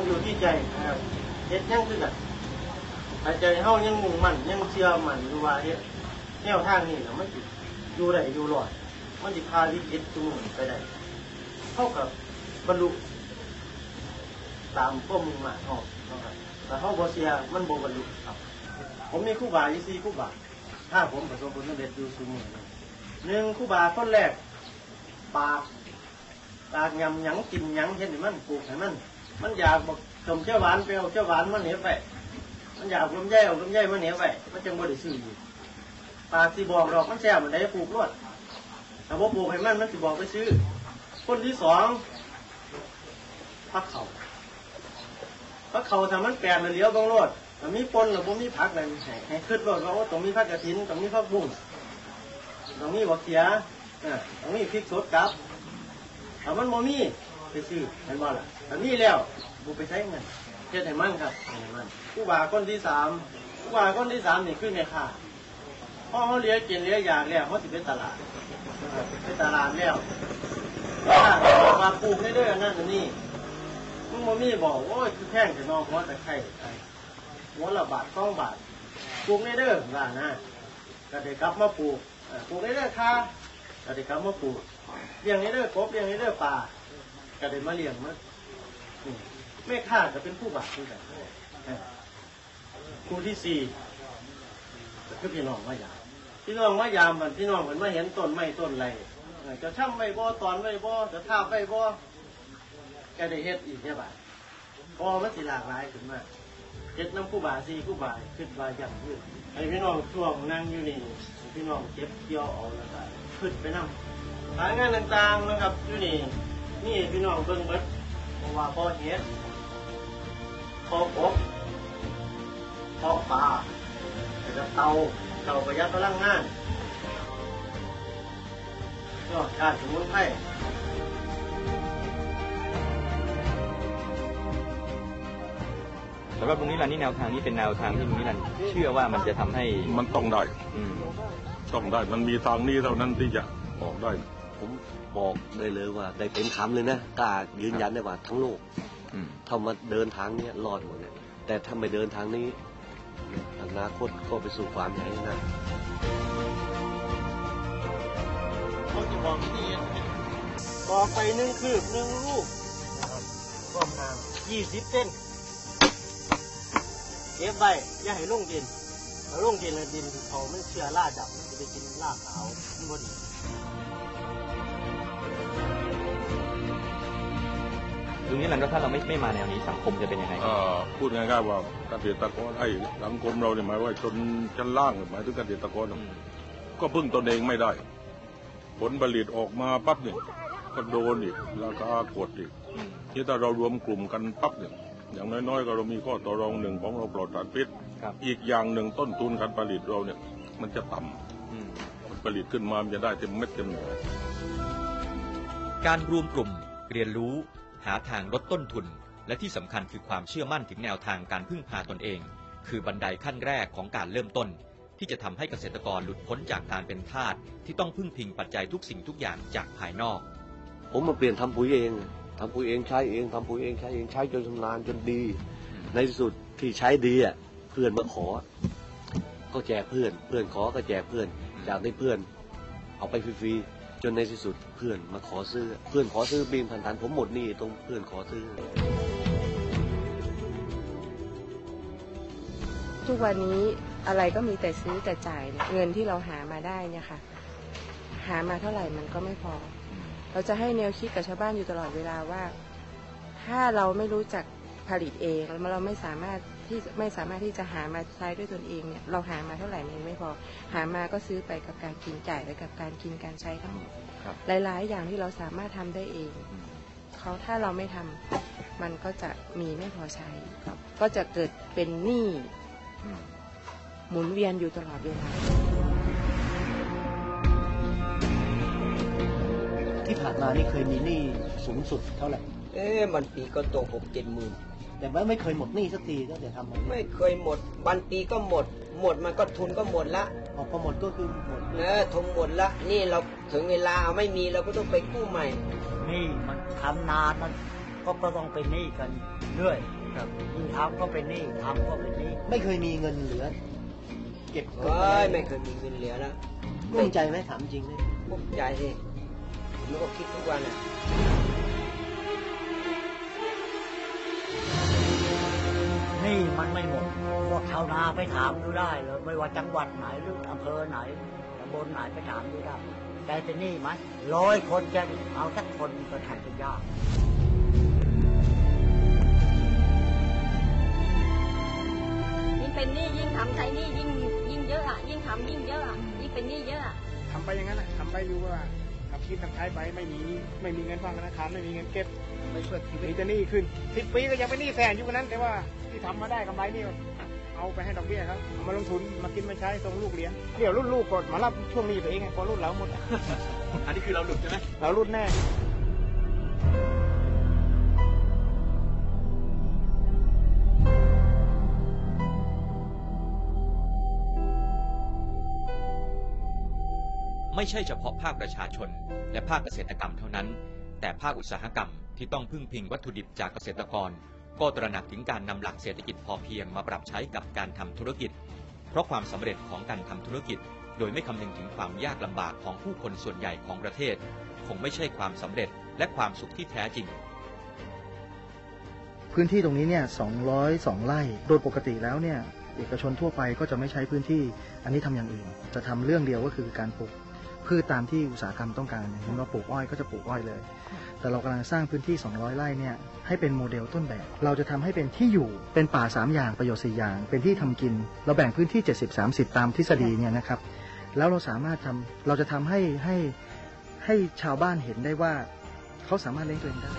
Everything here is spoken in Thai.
มันอยู่ที่ใจนะครับเฮ็ดยังคือกันแต่ใจเฮายังมุ่งมั่นยังเชื่อมั่นอยู่ว่าเฮ็ดแนวทางนี้นะมันสิอยู่ได้อยู่รอด มันสิพาวิกฤตทุกมื้อไปได้เท่ากับบรรลุตามข้อมุ่งมั่นเฮานะครับแต่เฮาบ่เชื่อมันบ่บรรลุครับ ผมมีครูบาอยู่สี่ครูบาถ้าผมประสบผลสำเร็จอยู่ซุมื้อนี้หนึ่งครูบาคนแรกปากปากยำหยังกินหยังเห็นให้มันปลูกให้มัน มันอยากบอกต้มเจ้าหวานไปเอาเจ้าหวานมันเหนียวไป มันอยากลำไยเอาลำไยมันเหนียวไป มันจังบ่ได้ซื้ออยู่ปาสิบอกดอกมันแซ่บมันได้ปลูกรวดแต่ว่าปลูกให้มันมันสิบอกไปซื้อ คนที่สองพักเขาพักเขาถ้ามันแปลนมันเลียวบางรวดมันมีปนหรือบ่มีผักอะไรให้ขึ้นรวดว่าโอ้ต้องมีผักกระถินต้องมีผักบุ้งต้องมีบักเขียต้องมีพริกสดกับถ้ามันโมมี ไปซื้อเห็นบ่ล่ะถ้ามีแล้วบุไปใช้เงินเฮ็ดให้มันครับเฮ็ดให้มันผู้บ่าคนที่สามผู้บ่าคนที่สามนี่คือแม่ค้าพอเขาเลี้ยงกินเลี้ยงอยากแล้วเขาสิเป็นตลาดนะครับไปตลาดแล้วถ้าปลูกได้ด้วยอันนั่นอันนี้มึงโมมีบอกโอ้ยคือแพงแต่นองหัวแต่ไข่ไปหัวละบาทสองบาทปลูกได้เด้อว่านะก็ได้กลับมาปลูกปลูกได้เด้อค่ะก็ได้กลับมาปลูกเลี้ยงนี้เด้อกบเลี้ยงนี้เด้อปลา ก็ได้มาเลี้ยงมันอืมแม่ข้าจะเป็นผู้บาปด้วยกันครูที่สี่ก็คือพี่น้องมายามพี่น้องมายามมันพี่น้องเหมือนมาเห็นต้นไม้ต้นไรจะช่ำไว้บ่ตอนไว้บ่จะท่าไว้บ่ก็ได้เฮ็ดอีกเนี่บาดพอมันสิหลากหลายขึ้นมาเฮ็ดน้ำผู้บาสี่ผู้บาขึ้นบาอย่างยืดไอ้พี่น้องช่วงนั่งอยู่นี่พี่น้องเก็บเกี่ยวเอาแล้วก็ขึ้นไปนั่งสายงานต่างๆนะครับอยู่นี่ นี่พี่น้องเบิ่งเบิดเพราะว่าพ่อเฮ็ดพ่อกบพ่อปลาแล้วก็เตาเตาประหยัดพลังงานก็การสมุนไพรแล้วก็ตรงนี้แหละนี่แนวทางนี้เป็นแนวทางที่ลุงนิรันดร์เชื่อว่ามันจะทำให้มันต้องได้อืม ต้องได้ มันมีทางนี้เท่านั้นที่จะออกได้ ผมบอกได้เลยว่า ได้เต็มคำเลยนะกล้ายืนยันได้ว่าทั้งโลกอืมถ้ามาเดินทางเนี้ยรอดหมดเนี่ยแต่ถ้าไม่เดินทางนี้อนาคตก็ไปสู่ความใหญ่นะเขาจะบอกที่บอกไปหนึ่งคืบหนึ่งลูกก็ห่างยี่สิบเส้นเก็บไว้อย่าให้ลงดินถ้าลงดินแล้วดินเขามันเชื่อล่าดำจะไปกินล่าขาวมันบ่ดี ลุงนิรันดร์ว่าถ้าเราไม่ไม่มาแนวนี้สังคมจะเป็นยังไงเอ่อพูดง่ายๆว่าเกษตรกรไอ้สังคมเราเนี่ยหมายว่าชนชั้นล่างหมายถึงเกษตรกรอืมก็พึ่งตนเองไม่ได้ ผลผลิตออกมาปั๊บเนี่ยก็โดนอีกราคากดอีกอืมที่ถ้าเรารวมกลุ่มกันปั๊บเนี่ยอย่างน้อยๆ ก็เรามีข้อต่อรองหนึ่งของเราปลอดสารพิษครับอีกอย่างหนึ่งต้นทุนการผลิตเราเนี่ย มันจะต่ำอืม ผลผลิตขึ้นมามันจะได้เต็มเม็ดเต็มหน่วย การรวมกลุ่มเรียนรู้ หาทางลดต้นทุน และที่สำคัญคือความเชื่อมั่นถึงแนวทางการพึ่งพาตนเอง คือบันไดขั้นแรกของการเริ่มต้น ที่จะทำให้เกษตรกรหลุดพ้นจากการเป็นทาสที่ต้องพึ่งพิงปัจจัยทุกสิ่งทุกอย่างจากภายนอก ผมมาเปลี่ยนทำปุ๋ยเองทำปุ๋ยเองใช้เองทำปุ๋ยเองใช้เองใช้จนชำนาญจนดี ในที่สุดที่ใช้ดีอะเพื่อนมาขอ ก็แจกเพื่อน เพื่อนขอก็แจกเพื่อน จากที่เพื่อน เอาไปฟรีๆ จนในที่สุดเพื่อนมาขอซื้อ เพื่อนขอซื้อบินพันธันผมหมดหนี้ตรงเพื่อนขอซื้อ ทุกวันนี้อะไรก็มีแต่ซื้อแต่จ่ายเนี่ยเงินที่เราหามาได้เนี่ยค่ะ หามาเท่าไหร่มันก็ไม่พอ เราจะให้แนวคิดกับชาวบ้านอยู่ตลอดเวลาว่า ถ้าเราไม่รู้จักผลิตเองแล้วเราไม่สามารถ ที่ไม่สามารถที่จะหามาใช้ด้วยตนเองเนี่ยเราหามาเท่าไหร่มันไม่พอหามาก็ซื้อไปกับการกินจ่ายไปกับการกินการใช้ทั้งหมดครับหลาย ๆ อย่างที่เราสามารถทำได้เองเขาถ้าเราไม่ทำมันก็จะมีไม่พอใช้ก็จะเกิดเป็นหนี้อืมหมุนเวียนอยู่ตลอดเวลาที่ผ่านมานี่เคยมีหนี้สูงสุดเท่าไหร่เอ๊ะมันปีก็ตกหกเจ็ดหมื่น แต่ว่าไม่เคยหมดหนี้สักทีก็เดี๋ยวทำมาไม่เคยหมดบันปีก็หมด หมดมันก็ทุนก็หมดละพอพอหมดก็คือหมดเออทุนหมดละ นี่เราถึงเวลาเอาไม่มีเราก็ต้องไปกู้ใหม่ นี่มันทำนานมันก็ก็ต้องเป็นหนี้กันเรื่อยยิ่งทำก็เป็นหนี้ทำก็เป็นหนี้ไม่เคยมีเงินเหลือ เก็บเอ้ยไม่เคยมีเงินเหลือแล้วกลุ้มใจไหมถามจริงเลยพวกใจสิผมก็คิดทุกวันอะ มันไม่หมดพวกชาวนาไปถามดูได้เลยไม่ว่าจังหวัดไหนหรืออำเภอไหนตำบลไหนไปถามดูได้แกเป็นหนี้ไหมร้อยคนจะเอาสักคนก็แทบจะยากยิ่งเป็นหนี้ยิ่งทำใช้หนี้ยิ่งยิ่งเยอะอะยิ่งทำยิ่งเยอะอะยิ่งเป็นหนี้เยอะอะทำไปอย่างนั้นน่ะทำไปอยู่ว่า ทำกินทำใช้ไปไม่มีไม่มีเงินฝากธนาคารไม่มีเงินเก็บไม่ช่วยชีวิมีตแต่หนี้ขึ้นสิบปีก็ยังเป็นหนี้แสนอยู่กันนั้น แต่ว่าที่ทำมาได้กำไรนี่ก็เอาไปให้ดอกเบี้ยครับเอามาลงทุนมากินมาใช้ส่งลูกเรียนเดี๋ยวรุ่นลูกก็มารับช่วงหนี้ตัวเองไงพอรุ่นเราหมดอะอันนี้คือเราหลุดใช่ไหมเรารุ่นแน่ ไม่ใช่เฉพาะภาคประชาชน และภาคเกษตรกรรมเท่านั้น แต่ภาคอุตสาหกรรมที่ต้องพึ่งพิงวัตถุดิบจากเกษตรกร ก็ตระหนักถึงการนำหลักเศรษฐกิจพอเพียงมาปรับใช้กับการทำธุรกิจ เพราะความสำเร็จของการทำธุรกิจ โดยไม่คำนึงถึงความยากลำบากของผู้คนส่วนใหญ่ของประเทศ คงไม่ใช่ความสำเร็จและความสุขที่แท้จริงพื้นที่ตรงนี้เนี่ย202 ไร่ โดยปกติแล้วเนี่ย เอกชนทั่วไปก็จะไม่ใช้พื้นที่ อันนี้ทำอย่างอื่น จะทำเรื่องเดียวก็คือการปลูก พืชตามที่อุตสาหกรรมต้องการเห็นว่าปลูกอ้อยก็จะปลูกอ้อยเลย แต่เรากำลังสร้างพื้นที่ 200 ไร่เนี่ยให้เป็นโมเดลต้นแบบ เราจะทำให้เป็นที่อยู่เป็นป่า 3 อย่างประโยชน์4อย่าง เป็นที่ทำกิน เราแบ่งพื้นที่ 70-30 ตามทฤษฎีเนี่ยนะครับแล้วเราสามารถทำเราจะทำให้ให้ให้ชาวบ้านเห็นได้ว่าเขาสามารถเลี้ยงตัวเองได้